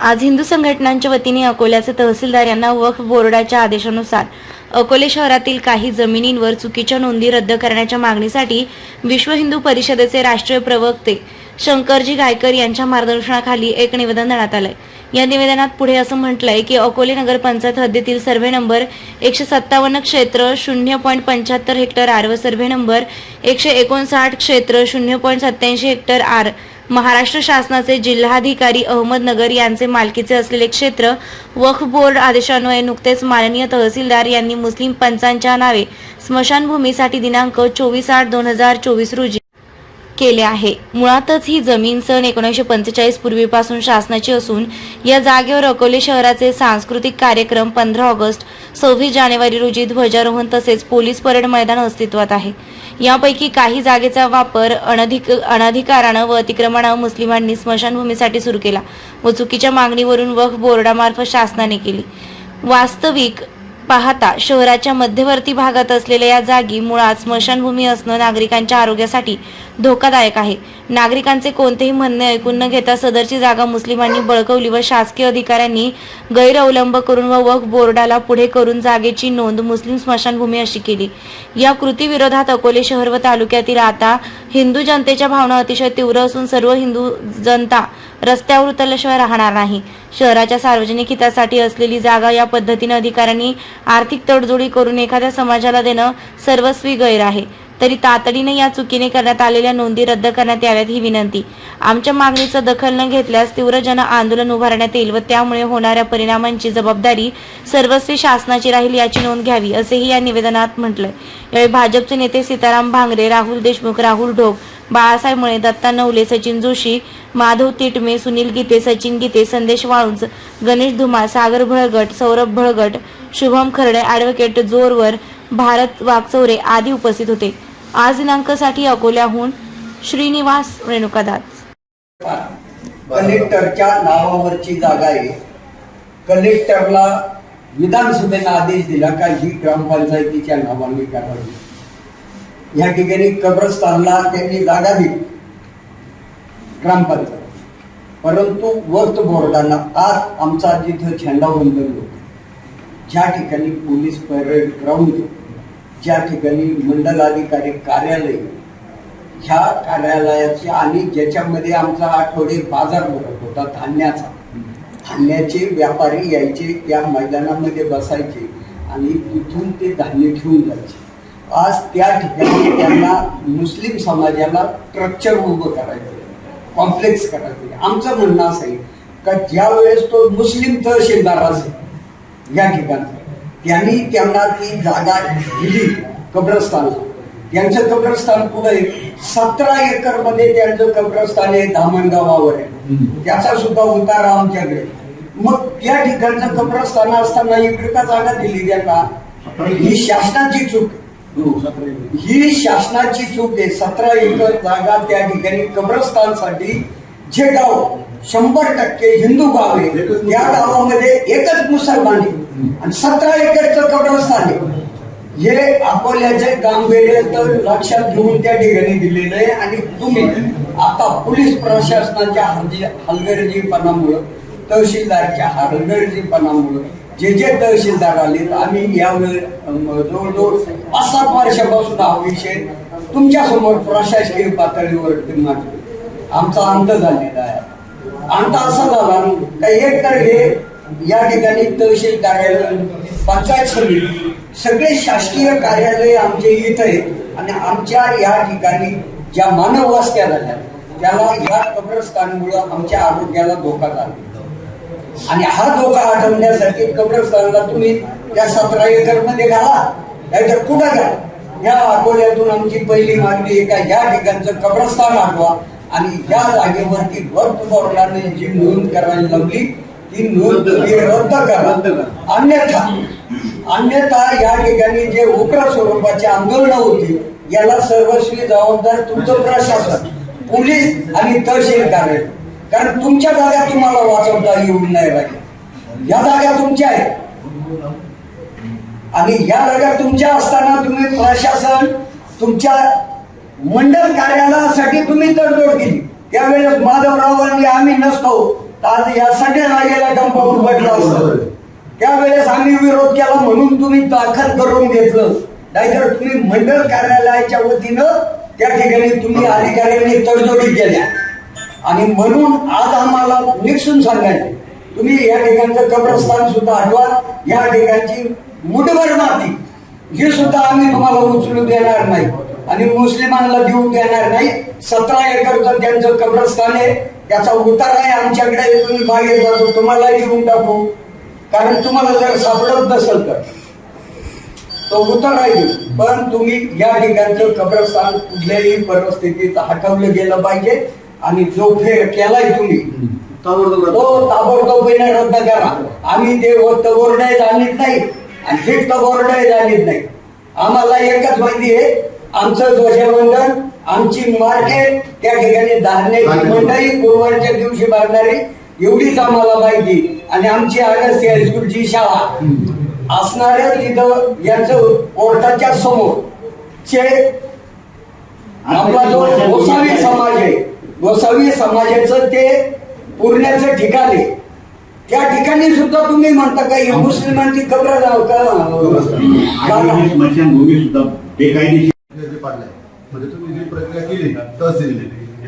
आज हिंदू संघटनांच्या वतीने अकोल्याचे तहसीलदार यांना वक्फ बोर्डाच्या आदेशानुसार अकोले शहरातील काही जमिनींवर चुकीच्या नोंदी रद्द करण्याच्या मागणीसाठी विश्व हिंदू परिषदेचे राष्ट्रीय प्रवक्ते शंकरजी गायकर यांच्या मार्गदर्शनाखाली एक निवेदन देण्यात आलंय. या निवेदनात पुढे असं म्हटलंय की अकोले नगर पंचायत हद्दीतील सर्व्हे नंबर एकशे सत्तावन्न क्षेत्र शून्य पॉईंट पंच्याहत्तर हेक्टर आर व सर्व्हे नंबर एकशे एकोणसाठ क्षेत्र शून्य पॉईंट सत्याऐंशी हेक्टर आर महाराष्ट्र शासनाचे जिल्हाधिकारी अहमदनगर यांचे मालकीचे असलेले क्षेत्र वक्फ बोर्ड आदेशान्वये नुकतेच माननीय तहसीलदार यांनी मुस्लिम पंचांच्या नावे स्मशानभूमीसाठी दिनांक चोवीस आठ दोन हजार चोवीस रोजी केले आहे. मुळातच ही जमीन सन एकोणीसशे पंचेचाळीस पूर्वीपासून शासनाची असून या जागेवर अकोले शहराचे सांस्कृतिक कार्यक्रम पंधरा ऑगस्ट सव्वीस जानेवारी रोजी ध्वजारोहण तसेच पोलीस परेड मैदान अस्तित्वात आहे. यापैकी काही जागेचा वापर अनधिक अनधिकारानं व अतिक्रमणानं मुस्लिमांनी स्मशानभूमीसाठी सुरू केला व चुकीच्या मागणीवरून वक्फ बोर्डामार्फत शासनाने केली. वास्तविक पाहता शहराच्या मध्यवर्ती भागात असलेल्या या जागी मुळात स्मशानभूमी असणं नागरिकांच्या आरोग्यासाठी धोकादायक आहे. नागरिकांचे कोणतेही म्हणणे ऐकून न घेता सदरची जागा मुस्लिमांनी बळकवली व शासकीय अधिकाऱ्यांनी गैरअवलंब करून व वक्फ बोर्डाला पुढे करून जागेची नोंद मुस्लिम स्मशानभूमी अशी केली. या कृतीविरोधात अकोले शहर व तालुक्यातील आता हिंदू जनतेच्या भावना अतिशय तीव्र असून सर्व हिंदू जनता रस्त्यावर उतरल्याशिवाय राहणार नाही. शहराच्या सार्वजनिक हितासाठी असलेली जागा या पद्धतीने अधिकाऱ्यांनी आर्थिक तडजोडी करून एखाद्या समाजाला देणं सर्वस्वी गैर आहे. तरी तातडीने या चुकीने करण्यात आलेल्या नोंदी रद्द करण्यात याव्यात ही विनंती. आमच्या मागणीचं दखल न घेतल्यास तीव्र जन आंदोलन उभारण्यात येईल व त्यामुळे होणाऱ्या परिणामांची जबाबदारी सर्वस्वी शासनाची राहील याची नोंद घ्यावी असेही या निवेदनात म्हटलंय. यावेळी भाजपचे नेते सीताराम भांगरे राहुल देशमुख राहुल ढोक बाळासाहेब मुळे दत्ता नवले सचिन जोशी माधव तिटमे सुनील गीते सचिन गीते संदेश वाळुंज गणेश धुमाळ सागर भळगट सौरभ भळगट शुभम खरडे ॲडव्होकेट जोरवर भारत वागचौरे आदी उपस्थित होते. आज दिनांकसाठी अकोल्याहून श्रीनिवास रेणुकादास. कलेक्टरच्या नावावरची जागा आहे. कलेक्टरला विधानसभेला आदेश दिला का ही ग्रामपंचायतीच्या नावाने करावी या ठिकाणी कब्रस्तानला त्यांनी जागा दिली. ग्रामपंचायत. परंतु वर्त बोर्डाला आज आमचा जिथं झेंडा झेंडावंदन होतं ज्या ठिकाणी पोलीस परेड ग्राउंड ज्या ठिकाणी मंडलाधिकारी कार्यालय ह्या कार्यालयाचे आणि ज्याच्यामध्ये आमचा आठवडे बाजार भरत होता धान्याचा. धान्याचे व्यापारी यायचे त्या मैदानामध्ये बसायचे आणि तिथून ते धान्य घेऊन जायचे. आज त्या ठिकाणी त्यांना मुस्लिम समाजाला स्ट्रक्चर उभं करायचं कॉम्प्लेक्स करायचं आमचं म्हणणं असं आहे का ज्या वेळेस तो मुस्लिम तहसीलदार असेल या ठिकाणचा त्यांनी त्यांना ती जागा दिली कब्रस्तानला त्यांचं कब्रस्तान पुढे सतरा एकरमध्ये त्यांचं कब्रस्तान आहे धामणगावावर आहे. त्याचा सुद्धा उतारा आमच्याकडे. मग त्या ठिकाणचं कब्रस्तान असताना इकडे का जागा दिली त्यांना? ही शासनाची चूक. आहे. ही शासनाची चूक आहे. सतरा एकर जागा त्या ठिकाणी कब्रस्तानसाठी जे गाव शंभर टक्के हिंदू गाव आहे त्या गावामध्ये एकच मुसलमान आहे आणि सतरा एकरचं कब्रस्तान आहे. हे अकोल्याचे गांभीर्य तर लक्षात घेऊन त्या ठिकाणी दिलेलं आहे. आणि तुम्ही आता पोलीस प्रशासनाच्या हलजी- हलगर्जीपणामुळं तहसीलदारच्या हलगर्जीपणामुळं जे जे तहसीलदार आले आम्ही यावेळी अम, जवळजवळ पाच सात वर्षापासून हा विषय तुमच्यासमोर प्रशासकीय पातळीवर मांडतो आमचा अंत झालेला आहे. अंत असा झाला का एक तर हे या ठिकाणी तहसील कार्यालय पंचायत समिती सगळे शासकीय कार्यालय आमचे इथं आहेत. आणि आमच्या या ठिकाणी ज्या मानव वस्त्या झाल्या त्याला या कब्रस्तानमुळं आमच्या आरोग्याला धोका झाला. आणि हा धोका हटवण्यासाठी कब्रस्तानला तुम्ही त्या सतरा एकरमध्ये घाला नाहीतर कुठं घाला या अकोल्यातून आमची पहिली मागणी आहे का या ठिकाणचं कब्रस्तान हटवा. आणि या जागेवरती वर्क बोर्डाने जी नोंद करायला लावली ती नोंद रद्द करा. अन्यथा अन्यथा या ठिकाणी जे उग्र स्वरूपाचे आंदोलन होती याला सर्वस्वी जबाबदार तुमचं प्रशासन पोलीस आणि तहसील कार्य कारण तुमच्या जागा तुम्हाला वाचवता येऊ नाही लागेल. या जागा तुमच्या आहेत. आणि या जागा तुमच्या असताना तुम्ही प्रशासन तुमच्या मंडल कार्यालयासाठी तुम्ही तडजोड केली. त्यावेळेस माधवरावांनी आम्ही नसतो. आज या सगळ्या जागेला डंप उघडला असतं. त्यावेळेस आम्ही विरोध केला म्हणून तुम्ही दाखल करून घेतलं. नाहीतर तुम्ही मंडळ कार्यालयाच्या वतीनं त्या ठिकाणी तुम्ही अधिकाऱ्यांनी तडजोडी केल्या. आणि म्हणून आज आम्हाला निक्षून सांगायचं तुम्ही या ठिकाणचं कब्रस्तान सुद्धा हटवा. या ठिकाणची मुठभर माती ही सुद्धा आम्ही तुम्हाला उचलू देणार नाही. आणि मुस्लिमांना देऊ देणार नाही. सतरा एकरचं त्यांचं कब्रस्तान आहे त्याचा उतारा आहे आमच्याकडे तुम्ही बाहेर जातो तुम्हालाही देऊन टाकू. कारण तुम्हाला जर सापडत नसेल तर. तो उतारा येईल पण तुम्ही या ठिकाणचं कब्रस्तान कुठल्याही परिस्थितीत हटवलं गेलं पाहिजे. आणि जो फेर केलाय तुम्ही तो ताबडतोबीने रद्द करा. आम्ही ते वक्त बोर्डे जाणीत नाही. आणि फिफ्त बोर्डे जाणीत नाही. आम्हाला एकच माहिती आहे आमचं ध्वजवंदन आमची मार्केट त्या ठिकाणी धारण्याची मंडळी गुरुवारच्या दिवशी बांधणारी एवढीच आम्हाला माहिती आणि आमची अगस्ती हायस्कूलची शाळा. असणाऱ्या तिथं यांचं कोर्टाच्या समोर चे आपला जो गोसावी समाज आहे गोसावी समाजाचं ते पुरण्याचं ठिकाण आहे. त्या ठिकाणी सुद्धा तुम्ही म्हणता का मुस्लिमांची कब्र बेकायदेशीर म्हणजे तुम्ही जी प्रक्रिया केली तहसील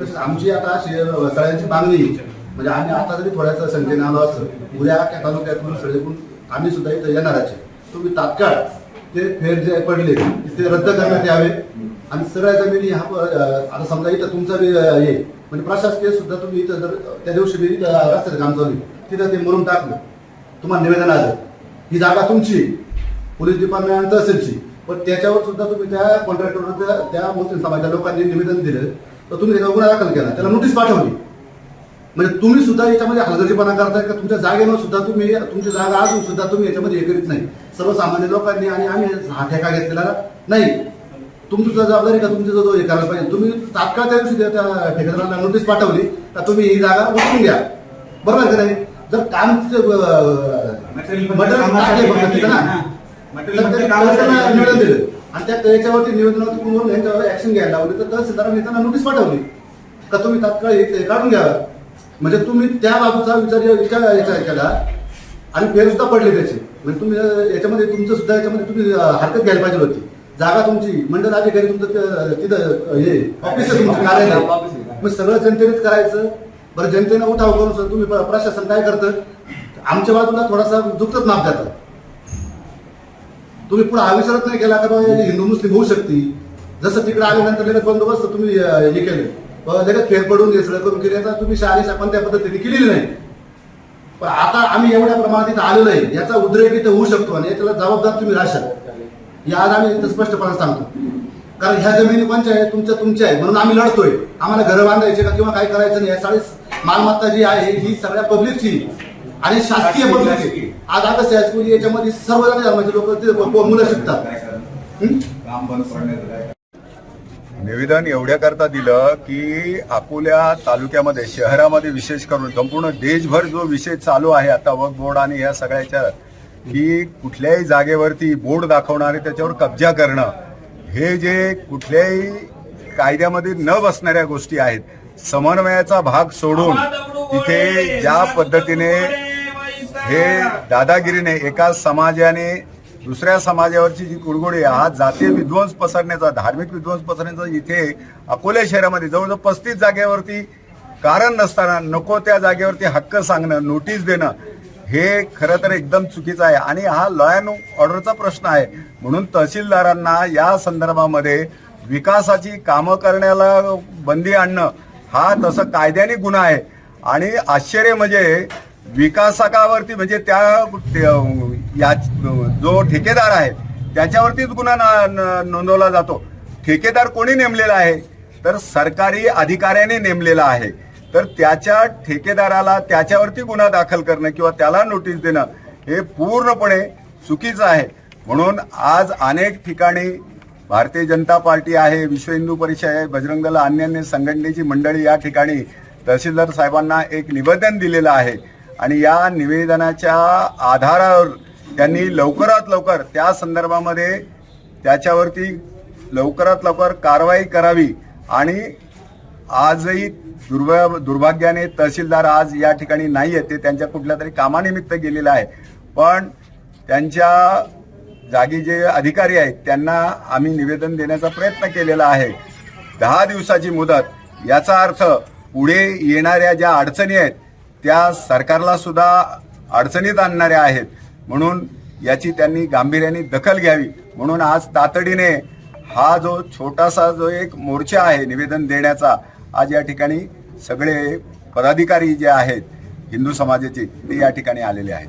तसं आमची आता सगळ्यांची मागणी म्हणजे आम्ही आता जरी थोड्याच संख्येने आलो असं उद्या त्या तालुक्यातून सगळेकून आम्ही सुद्धा इथं येणाराचे तुम्ही तात्काळ ते फेर जे पडले ते रद्द करण्यात यावे. आणि सगळ्या जमिनी हा आता समजा इथं तुमचं बी, हे म्हणजे प्रशासकीय सुद्धा तुम्ही इथं जर त्या दिवशी मी इथं रस्त्याचं काम चालू तिथं ते मरून टाकलं. तुम्हाला निवेदन आलं. ही जागा तुमची पोलीस डिपार्टमेंट आणि तहसीलची. पण त्याच्यावर सुद्धा तुम्ही त्या कॉन्ट्रॅक्टरवर त्या त्या मुस्लिम समाजाच्या लोकांनी निवेदन दिलं. तर तुम्ही त्याच्यावर गुन्हा दाखल केला. त्याला नोटीस पाठवली. म्हणजे तुम्ही सुद्धा याच्यामध्ये हलगर्जीपणा करताय का? तुमच्या जागेवर सुद्धा तुम्ही तुमची जागा असून सुद्धा तुम्ही याच्यामध्ये हे करीत नाही. सर्वसामान्य लोकांनी आणि आम्ही हा ठेका घेतलेला नाही. तुमची सुद्धा जबाबदारी का? तुमची जो हे करायला पाहिजे. तुम्ही तात्काळ त्या दिवशी त्या ठेकेदाराला नोटीस पाठवली तर तुम्ही ही जागा उचलून घ्या. बरोबर का नाही? जर काम मटेरियल ना? निवेदन दिलं. आणि त्या त्याच्यावरती निवेदनावरती तुम्ही यांच्यावर ऍक्शन घ्यायला लावली. तर तहसीलदारांनी त्यांना नोटीस पाठवली. का तुम्ही तात्काळ हे काढून घ्या. म्हणजे तुम्ही त्या बाबूचा विचार इतका याचा केला. आणि फेर सुद्धा पडले त्याचे. म्हणजे तुम्ही याच्यामध्ये तुमचं सुद्धा याच्यामध्ये तुम्ही हरकत घ्यायला पाहिजे होती. जागा तुमची मंडळ अधिकारी तुमचं तिथं हे ऑफिस तुमचं कार्यालय. मग सगळं जनतेनेच करायचं. बरं जनतेनं उठाव करून सुद्धा तुम्ही प्र- प्रशासन काय करतं? आमच्या बाजूला थोडासा जुकतच माप देतात. तुम्ही पुढे हा विचारच नाही केला का बाबा हिंदू मुस्लिम होऊ शकते जसं तिकडे आल्यानंतर लगेच बंदोबस्त तुम्ही हे केले. लगेच फेर पडून हे सगळं करून केल्याचा तुम्ही शाळेच्या पण त्या पद्धतीने केलेली नाही. पण आता आम्ही एवढ्या प्रमाणात इथं आलेलो आहे. याचा उद्रेक इथं होऊ शकतो आणि याच्याला जबाबदार तुम्ही राहशाल. हे आज आम्ही इथं स्पष्टपणे सांगतो. कारण ह्या जमिनी कोणच्या आहे तुमच्या तुमच्या आहे म्हणून आम्ही लढतोय. आम्हाला घरं बांधायचे का किंवा काय करायचं नाही? या सगळी मालमत्ता जी आहे ही सगळ्या पब्लिकची आणि शासकीय पब्लिकची आज आता हायस्कूल याच्यामध्ये सर्व जाती धर्माचे लोक मुलं शिकतात. हं? निवेदन एवढ्याकरता दिलं की अकोल्या तालुक्यामध्ये शहरामध्ये विशेष करून संपूर्ण देशभर जो विषय चालू आहे आता वक्फ बोर्ड आणि या सगळ्याच्या की कुठल्याही जागेवरती बोर्ड दाखवणारे त्याच्यावर कब्जा करणं हे जे कुठल्याही कायद्यामध्ये न बसणाऱ्या गोष्टी आहेत समन्वयाचा भाग सोडून तिथे ज्या पद्धतीने हे दादागिरीने एका समाजाने दुसऱ्या समाजावरची जी कुडगुडी आहे, हा जातीय विध्वंस पसरण्याचा धार्मिक विध्वंस पसरण्याचा इथे अकोल्या शहरामध्ये जवळजवळ पस्तीस जागेवरती कारण नसताना नको त्या जागेवरती हक्क सांगणं नोटीस देणं हे खरं तर एकदम चुकीचं आहे. आणि हा लॉ अँड ऑर्डरचा प्रश्न आहे. म्हणून तहसीलदारांना या संदर्भामध्ये विकासाची कामं करण्याला बंदी आणणं हा तसं कायद्याने गुन्हा आहे. आणि आश्चर्य म्हणजे विकासकावरती म्हणजे त्या या जो ठेकेदार आहे त्याच्यावरतीच गुन्हा ना- न- नोंदवला जातो. ठेकेदार कोणी नेमलेला आहे? तर सरकारी अधिकाऱ्याने नेमलेला आहे. तर त्याच्या ठेकेदाराला त्याच्यावरती गुन्हा दाखल करणं किंवा त्याला नोटीस देणं हे पूर्णपणे चुकीचं आहे. म्हणून आज अनेक ठिकाणी भारतीय जनता पार्टी आहे विश्व हिंदू परिषद आहे बजरंग दल अन्य अन्य संघटनेची मंडळी या ठिकाणी तहसीलदार साहेबांना एक निवेदन दिलेलं आहे. आणि या निवेदनाच्या आधारावर त्यांनी लवकरात लवकर त्या संदर्भामध्ये त्याच्यावरती लवकरात लवकर कारवाई करावी आणि आजही दुर्भ दुर्भाग्याने तहसीलदार आज या ठिकाणी नाही आहेत ते त्यांच्या कुठल्या तरी कामानिमित्त गेलेलं आहे पण त्यांच्या जागी जे अधिकारी आहेत त्यांना आम्ही निवेदन देण्याचा प्रयत्न केलेला आहे. दहा दिवसाची मुदत याचा अर्थ पुढे येणाऱ्या ज्या अडचणी आहेत त्या सरकारला सुद्धा अडचणीत आणणाऱ्या आहेत. म्हणून याची त्यांनी गांभीर्याने दखल घ्यावी. म्हणून आज तातडीने हा जो छोटासा जो एक मोर्चा आहे निवेदन देण्याचा आज या ठिकाणी सगळे पदाधिकारी जे आहेत हिंदू समाजाचे ते या ठिकाणी आलेले आहेत.